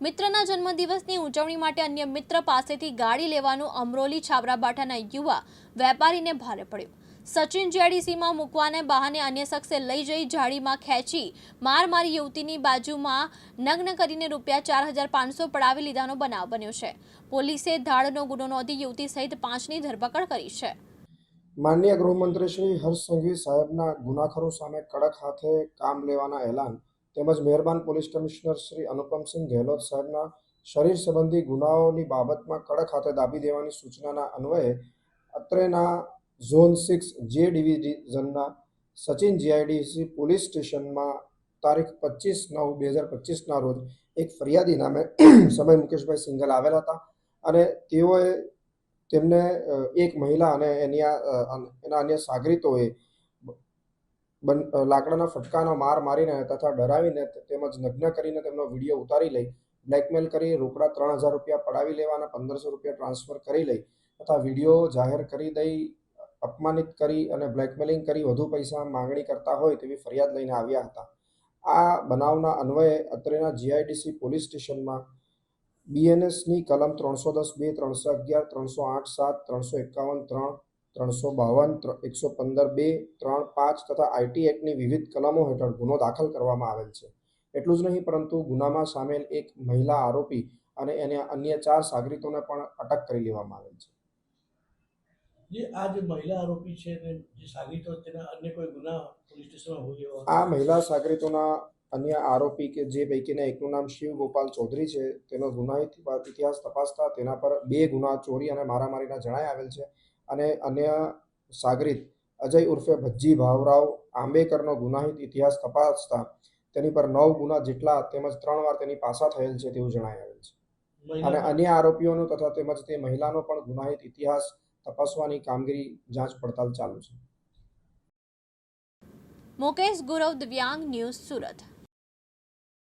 મિત્રના જન્મદિવસની ઉજવણી માટે અન્ય મિત્ર પાસેથી ગાડી લેવાનું અમરોલી છાબરાબાઠાના યુવા વેપારીને ભારે પડ્યું. સચિન જેડીસીમાં મૂકવાને બહાને અન્ય શખ્સે લઈ જઈ જાળીમાં ખેંચી માર મારી યુવતીની બાજુમાં નગ્ન કરીને રૂપિયા ચાર હજાર પાંચસો પડાવી લીધાનો બનાવ બન્યો છે. પોલીસે ધાડનો ગુનો નોંધી યુવતી સહિત પાંચની ધરપકડ કરી છે. માનનીય ગૃહમંત્રી શ્રી હર્ષ સંઘવી સાહેબના ગુનાખરો સામે કડક હાથે કામ લેવાના એલાન તેમજ મહેરબાન પોલીસ કમિશનર શ્રી અનુપમસિંહ ગેહલોત સાહેબના શરીર સંબંધી ગુનાઓની બાબતમાં કડક હાથે દાબી દેવાની સૂચનાના અન્વયે અત્રેના ઝોન સિક્સ જે ડિવિઝનના સચિન જીઆઈડીસી પોલીસ સ્ટેશનમાં તારીખ પચીસ નવ બે હજાર પચીસના રોજ એક ફરિયાદી નામે સમય મુકેશભાઈ સિંગલ આવેલા હતા અને તેઓએ તેમને એક મહિલા અને એની એના અન્ય સાગરીતોએ બન લાકડાના ફટકાનો માર મારીને તથા ડરાવીને તેમજ નગ્ન કરીને તેમનો વીડિયો ઉતારી લઈ બ્લેકમેલ કરી, રોકડા ત્રણ હજાર રૂપિયા પડાવી લેવા અને પંદરસો રૂપિયા ટ્રાન્સફર કરી લઈ, તથા વીડિયો જાહેર કરી દઈ, અપમાનિત કરી અને બ્લેકમેલિંગ કરી વધુ પૈસા માંગણી કરતા હોય તેવી ફરિયાદ લઈને આવ્યા હતા. આ બનાવના અન્વયે અત્રેના જીઆઈડીસી પોલીસ સ્ટેશનમાં બીએનએસની કલમ ત્રણસો દસ બે, ત્રણસો અગિયાર, ત્રણસો આઠ સાત, ત્રણસો એકાવન, ત્રણ ત્રણસો બાવન એકસો પંદર બે ત્રણ પાંચ તથા આઈટી એક્ટની વિવિધ કલમો હેઠળ ગુનો દાખલ કરવામાં આવેલ છે. એટલું જ નહીં પરંતુ ગુનામાં સામેલ એક મહિલા આરોપી અને એને અન્ય ચાર સાગરીતોને પણ અટક કરી લેવામાં આવેલ છે. જે આ જે મહિલા આરોપી છે જે સાગરીતો તેના અન્ય કોઈ ગુના પોલીસ સ્ટેશનમાં હોય આ મહિલા સાગરીતોના અન્ય આરોપી કે જે પૈકીના એકનું નામ શિવ ગોપાલ ચૌધરી છે તેનો ગુનાહિત ઇતિહાસ તપાસતા તેના પર બે ગુના ચોરી અને મારામારીના જણાય આવેલ છે. અને અન્ય સાગરીત અજય ઉર્ફે ભજ્જી ભાવરાવ આંબેકરનો ગુનાહિત ઇતિહાસ તપાસતા તેની પર નવ ગુના જેટલા તેમજ ત્રણ વાર તેની પાસા થયેલ છે તેવું જણાઈ આવેલ છે. અને અન્ય આરોપીઓનો તથા તેમજ તે મહિલાનો પણ ગુનાહિત ઇતિહાસ તપાસવાની કામગીરી જાંચ પડતાલ ચાલુ છે. મુકેશ ગુરવ દિવ્યાંગ ન્યૂઝ સુરત.